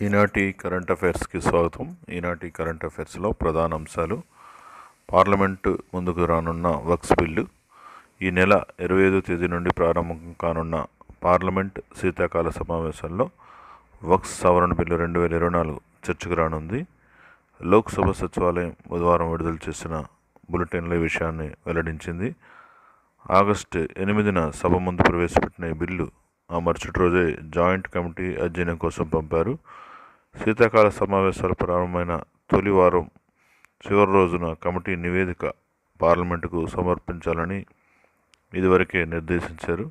ఈనాటి కరెంట్ అఫైర్స్కి స్వాగతం. ఈనాటి కరెంట్ అఫైర్స్లో ప్రధాన అంశాలు. పార్లమెంటు ముందుకు రానున్న వక్స్ బిల్లు. ఈ నెల ఇరవై ఐదో తేదీ నుండి ప్రారంభం కానున్న పార్లమెంట్ శీతాకాల సమావేశాల్లో వక్స్ సవరణ బిల్లు రెండు వేల ఇరవై నాలుగు చర్చకు రానుంది. లోక్సభ సచివాలయం బుధవారం విడుదల చేసిన బులెటిన్ల ఈ విషయాన్ని వెల్లడించింది. ఆగస్టు ఎనిమిదిన సభ ముందు ప్రవేశపెట్టిన ఈ బిల్లు ఆ మరుసటి రోజే జాయింట్ కమిటీ అధ్యయనం కోసం పంపారు. శీతాకాల సమావేశాలు ప్రారంభమైన తొలి వారం చివరి రోజున కమిటీ నివేదిక పార్లమెంటుకు సమర్పించాలని ఇదివరకే నిర్దేశించారు.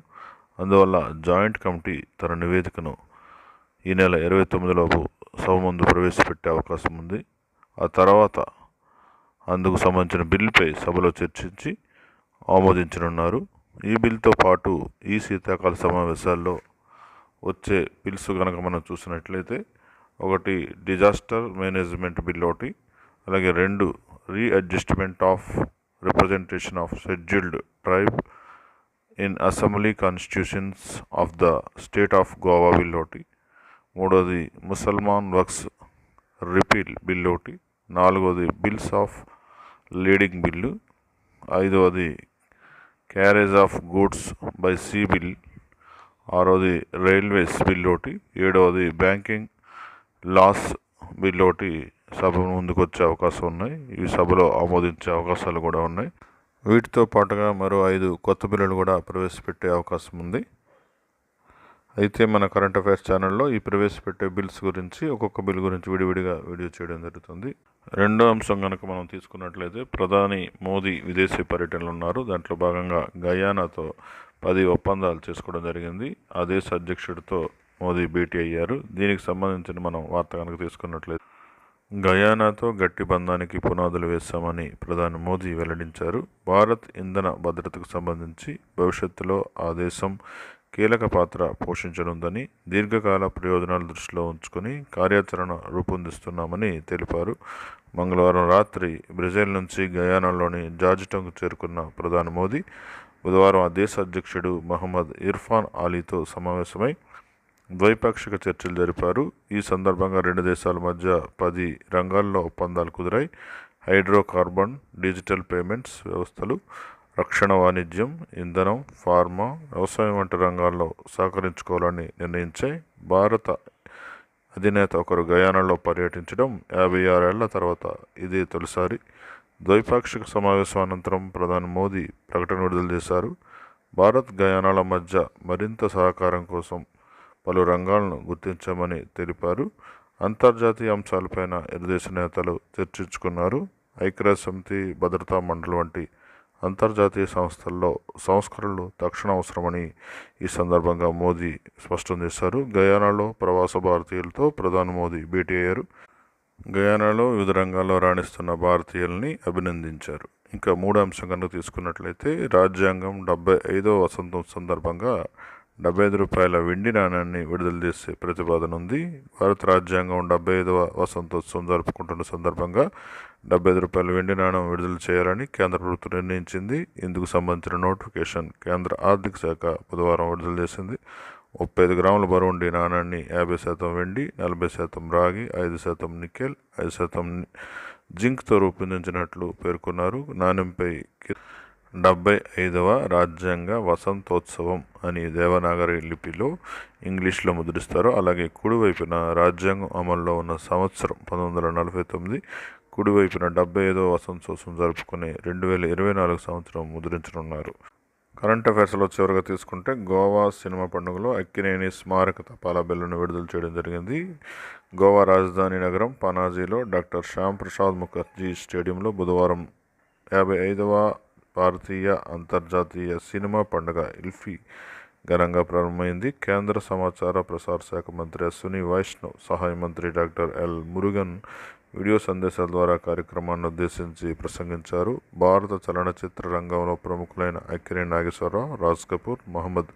అందువల్ల జాయింట్ కమిటీ తన నివేదికను ఈ నెల ఇరవై తొమ్మిదిలోపు సభ ముందు ప్రవేశపెట్టే అవకాశం ఉంది. ఆ తర్వాత అందుకు సంబంధించిన బిల్లుపై సభలో చర్చించి ఆమోదించనున్నారు. ఈ బిల్తో పాటు ఈ శీతాకాల సమావేశాల్లో వచ్చే బిల్స్ కనుక మనం చూసినట్లయితే ఒకటి డిజాస్టర్ మేనేజ్మెంట్ బిల్ ఒకటి అలాగే రెండు readjustment of representation of scheduled tribe in assembly constituencies of the state of Goa bill ఒకటి మూడోది ముసల్మాన్ వర్క్స్ రిపీల్ బిల్ ఒకటి నాలుగోది బిల్స్ ఆఫ్ లీడింగ్ బిల్లు ఐదవది carriage of goods by sea bill ఆరోది రైల్వేస్ బిల్ ఒకటి ఏడవది బ్యాంకింగ్ లాస్ బిల్ ఒకటి సభ ముందుకు వచ్చే అవకాశం ఉన్నాయి. ఈ సభలో ఆమోదించే అవకాశాలు కూడా ఉన్నాయి. వీటితో పాటుగా మరో ఐదు కొత్త బిల్లులు కూడా ప్రవేశపెట్టే అవకాశం ఉంది. అయితే మన కరెంట్ అఫైర్స్ ఛానల్లో ఈ ప్రవేశపెట్టే బిల్స్ గురించి ఒక్కొక్క బిల్ గురించి విడివిడిగా వీడియో చేయడం జరుగుతుంది. రెండో అంశం కనుక మనం తీసుకున్నట్లయితే ప్రధాని మోదీ విదేశీ పర్యటనలు ఉన్నారు. దాంట్లో భాగంగా గయానాతో పది ఒప్పందాలు చేసుకోవడం జరిగింది. ఆ దేశ అధ్యక్షుడితో మోదీ భేటీ అయ్యారు. దీనికి సంబంధించిన మనం వార్త కనుక తీసుకున్నట్లయితే గయానాతో గట్టి బంధానికి పునాదులు వేశామని ప్రధాని మోదీ వెల్లడించారు. భారత్ ఇంధన భద్రతకు సంబంధించి భవిష్యత్తులో ఆ దేశం కీలక పాత్ర పోషించనుందని దీర్ఘకాల ప్రయోజనాలు దృష్టిలో ఉంచుకొని కార్యాచరణ రూపొందిస్తున్నామని తెలిపారు. మంగళవారం రాత్రి బ్రెజిల్ నుంచి గయానాలోని జార్జిటంకు చేరుకున్న ప్రధాని మోదీ బుధవారం ఆ దేశ అధ్యక్షుడు మహమ్మద్ ఇర్ఫాన్ అలీతో సమావేశమై ద్వైపాక్షిక చర్చలు జరిపారు. ఈ సందర్భంగా రెండు దేశాల మధ్య పది రంగాల్లో ఒప్పందాలు కుదిరాయి. హైడ్రోకార్బన్ డిజిటల్ పేమెంట్స్ వ్యవస్థలు రక్షణ వాణిజ్యం ఇంధనం ఫార్మా వ్యవసాయం వంటి రంగాల్లో సహకరించుకోవాలని నిర్ణయించే భారత అధినేత ఒకరు గయానాలో పర్యటించడం యాభై ఆరేళ్ళ తర్వాత. ఇది తొలిసారి ద్వైపాక్షిక సమావేశం అనంతరం ప్రధాని మోదీ ప్రకటన విడుదల చేశారు. భారత్ గయానాల మధ్య మరింత సహకారం కోసం పలు రంగాలను గుర్తించామని తెలిపారు. అంతర్జాతీయ అంశాలపైన ఇరు దేశ నేతలు చర్చించుకున్నారు. ఐక్యరాజ్య సమితి భద్రతా మండలి వంటి అంతర్జాతీయ సంస్థల్లో సంస్కరణలు తక్షణ అవసరమని ఈ సందర్భంగా మోదీ స్పష్టం చేశారు. గయానాలో ప్రవాస భారతీయులతో ప్రధాని మోదీ భేటీ అయ్యారు. గయానాలో వివిధ రంగాల్లో రాణిస్తున్న భారతీయుల్ని అభినందించారు. ఇంకా మూడో అంశం కనుక తీసుకున్నట్లయితే రాజ్యాంగం డెబ్బై ఐదో వసంతం సందర్భంగా డెబ్బై ఐదు రూపాయల వెండి నాణ్యాన్ని విడుదల చేసే ప్రతిపాదన ఉంది. భారత రాజ్యాంగం డెబ్బై ఐదవ వసంతోత్సవం జరుపుకుంటున్న సందర్భంగా డెబ్బై ఐదు రూపాయల వెండి నాణ్యం విడుదల చేయాలని కేంద్ర ప్రభుత్వం నిర్ణయించింది. ఇందుకు సంబంధించిన నోటిఫికేషన్ కేంద్ర ఆర్థిక శాఖ బుధవారం విడుదల చేసింది. ముప్పై ఐదు గ్రాముల బరువుండి నాణాన్ని యాభై శాతం వెండి నలభై శాతం రాగి ఐదు శాతం నికెల్ ఐదు శాతం జింక్తో రూపొందించినట్లు పేర్కొన్నారు. నాణ్యంపై డెబ్బై ఐదవ రాజ్యాంగ వసంతోత్సవం అని దేవనాగరి లిపిలో ఇంగ్లీష్లో ముద్రిస్తారు. అలాగే కుడివైపున రాజ్యాంగం అమల్లో ఉన్న సంవత్సరం పంతొమ్మిది వందల నలభై తొమ్మిది కుడివైపున డెబ్బై ఐదవ వసంతోత్సవం జరుపుకుని రెండు వేల ఇరవై నాలుగు సంవత్సరం ముద్రించనున్నారు. కరెంట్ అఫైర్స్లో చివరిగా తీసుకుంటే గోవా సినిమా పండుగలో అక్కినేని స్మారక తపాలా బిల్లును విడుదల చేయడం జరిగింది. గోవా రాజధాని నగరం పనాజీలో డాక్టర్ శ్యామ్ ప్రసాద్ ముఖర్జీ స్టేడియంలో బుధవారం యాభై ఐదవ భారతీయ అంతర్జాతీయ సినిమా పండుగ ఇల్ఫీ ఘనంగా ప్రారంభమైంది. కేంద్ర సమాచార ప్రసార శాఖ మంత్రి అశ్విని వైష్ణవ్ సహాయ మంత్రి డాక్టర్ ఎల్ మురుగన్ వీడియో సందేశాల ద్వారా కార్యక్రమాన్ని ఉద్దేశించి ప్రసంగించారు. భారత చలనచిత్ర రంగంలో ప్రముఖులైన అక్కిరే నాగేశ్వరరావు రాజ్ కపూర్ మహమ్మద్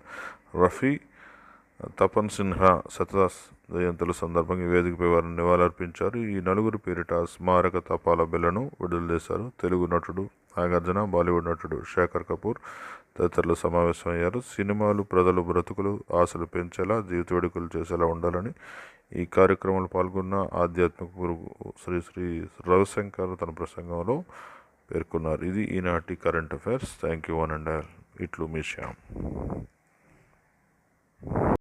రఫీ తపన్ సిన్హా సతదాస్ జయంతుల సందర్భంగా వేదికపై వారిని నివాళులర్పించారు. ఈ నలుగురు పేరిట స్మారక తపాల బిల్లను విడుదల చేశారు. తెలుగు నటుడు నాగార్జున బాలీవుడ్ నటుడు శేఖర్ కపూర్ తదితరులు సమావేశమయ్యారు. సినిమాలు ప్రజలు బ్రతుకులు ఆశలు పెంచేలా జీవిత వేడుకలు చేసేలా ఉండాలని ఈ కార్యక్రమంలో పాల్గొన్న ఆధ్యాత్మిక గురువు శ్రీ శ్రీ రవిశంకర్ తన ప్రసంగంలో పేర్కొన్నారు. ఇది ఈనాటి current affairs. Thank you one and all. ఇట్లు మీ శ్యామ్.